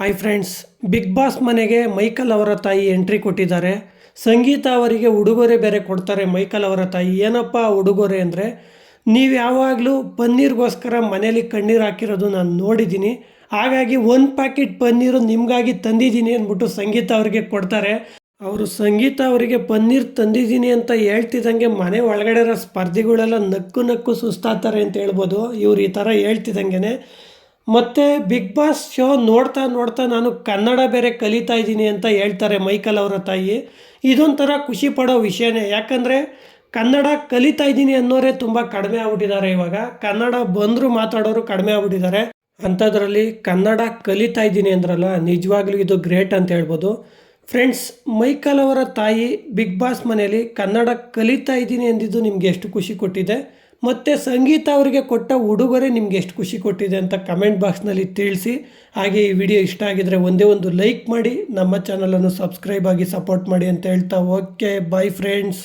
Hi friends big boss ಮನೆಗೆ Michael ಅವರ ತಾಯಿ ಎಂಟ್ರಿ ಕೊಟ್ಟಿದ್ದಾರೆ. ಸಂಗೀತ ಅವರಿಗೆ ಉಡುಗೊರೆ ಬೇರೆ ಕೊಡ್ತಾರೆ ಮೈಕಲ್ ಅವರ ತಾಯಿ. ಏನಪ್ಪ ಉಡುಗೊರೆ ಅಂದರೆ, ನೀವು ಯಾವಾಗಲೂ ಪನ್ನೀರ್ಗೋಸ್ಕರ ಮನೇಲಿ ಕಣ್ಣೀರು ಹಾಕಿರೋದು ನಾನು ನೋಡಿದ್ದೀನಿ. ಹಾಗಾಗಿ ಒಂದು ಪ್ಯಾಕೆಟ್ ಪನ್ನೀರು ನಿಮಗಾಗಿ ತಂದಿದ್ದೀನಿ ಅಂದ್ಬಿಟ್ಟು ಸಂಗೀತ ಅವರಿಗೆ ಕೊಡ್ತಾರೆ. ಅವರು ಸಂಗೀತ ಅವರಿಗೆ ಪನ್ನೀರ್ ತಂದಿದ್ದೀನಿ ಅಂತ ಹೇಳ್ತಿದ್ದಂಗೆ ಮನೆ ಒಳಗಡೆ ಇರೋ ಸ್ಪರ್ಧಿಗಳೆಲ್ಲ ನಕ್ಕು ನಕ್ಕು ಸುಸ್ತಾತಾರೆ ಅಂತ ಹೇಳ್ಬೋದು. ಇವ್ರು ಈ ಥರ ಹೇಳ್ತಿದ್ದಂಗೆ ಮತ್ತು ಬಿಗ್ ಬಾಸ್ ಶೋ ನೋಡ್ತಾ ನೋಡ್ತಾ ನಾನು ಕನ್ನಡ ಬೇರೆ ಕಲಿತಾ ಇದ್ದೀನಿ ಅಂತ ಹೇಳ್ತಾರೆ ಮೈಕಲ್ ಅವರ ತಾಯಿ ಇದೊಂಥರ ಖುಷಿ ಪಡೋ ವಿಷಯನೇ. ಯಾಕಂದರೆ ಕನ್ನಡ ಕಲಿತಾ ಇದ್ದೀನಿ ಅನ್ನೋರೇ ತುಂಬ ಕಡಿಮೆ ಆಗ್ಬಿಟ್ಟಿದ್ದಾರೆ ಇವಾಗ. ಕನ್ನಡ ಬಂದರೂ ಮಾತಾಡೋರು ಕಡಿಮೆ ಆಗ್ಬಿಟ್ಟಿದ್ದಾರೆ. ಅಂಥದ್ರಲ್ಲಿ ಕನ್ನಡ ಕಲಿತಾ ಇದ್ದೀನಿ ಅಂದ್ರಲ್ಲ, ನಿಜವಾಗ್ಲೂ ಇದು ಗ್ರೇಟ್ ಅಂತ ಹೇಳ್ಬೋದು. ಫ್ರೆಂಡ್ಸ್ ಮೈಕಲ್ ಅವರ ತಾಯಿ ಬಿಗ್ ಬಾಸ್ ಮನೆಯಲ್ಲಿ ಕನ್ನಡ ಕಲಿತಾ ಇದ್ದೀನಿ ಅಂದಿದ್ದು ನಿಮಗೆ ಎಷ್ಟು ಖುಷಿ ಕೊಟ್ಟಿದೆ? ಮತ್ತು ಸಂಗೀತ ಅವರಿಗೆ ಕೊಟ್ಟ ಉಡುಗೊರೆ ನಿಮ್ಗೆ ಎಷ್ಟು ಖುಷಿ ಕೊಟ್ಟಿದೆ ಅಂತ ಕಮೆಂಟ್ ಬಾಕ್ಸ್ನಲ್ಲಿ ತಿಳಿಸಿ. ಹಾಗೆ ಈ ವಿಡಿಯೋ ಇಷ್ಟ ಆಗಿದರೆ ಒಂದೇ ಒಂದು ಲೈಕ್ ಮಾಡಿ. ನಮ್ಮ ಚಾನಲನ್ನು ಸಬ್ಸ್ಕ್ರೈಬ್ ಆಗಿ ಸಪೋರ್ಟ್ ಮಾಡಿ ಅಂತ ಹೇಳ್ತಾ. Okay bye friends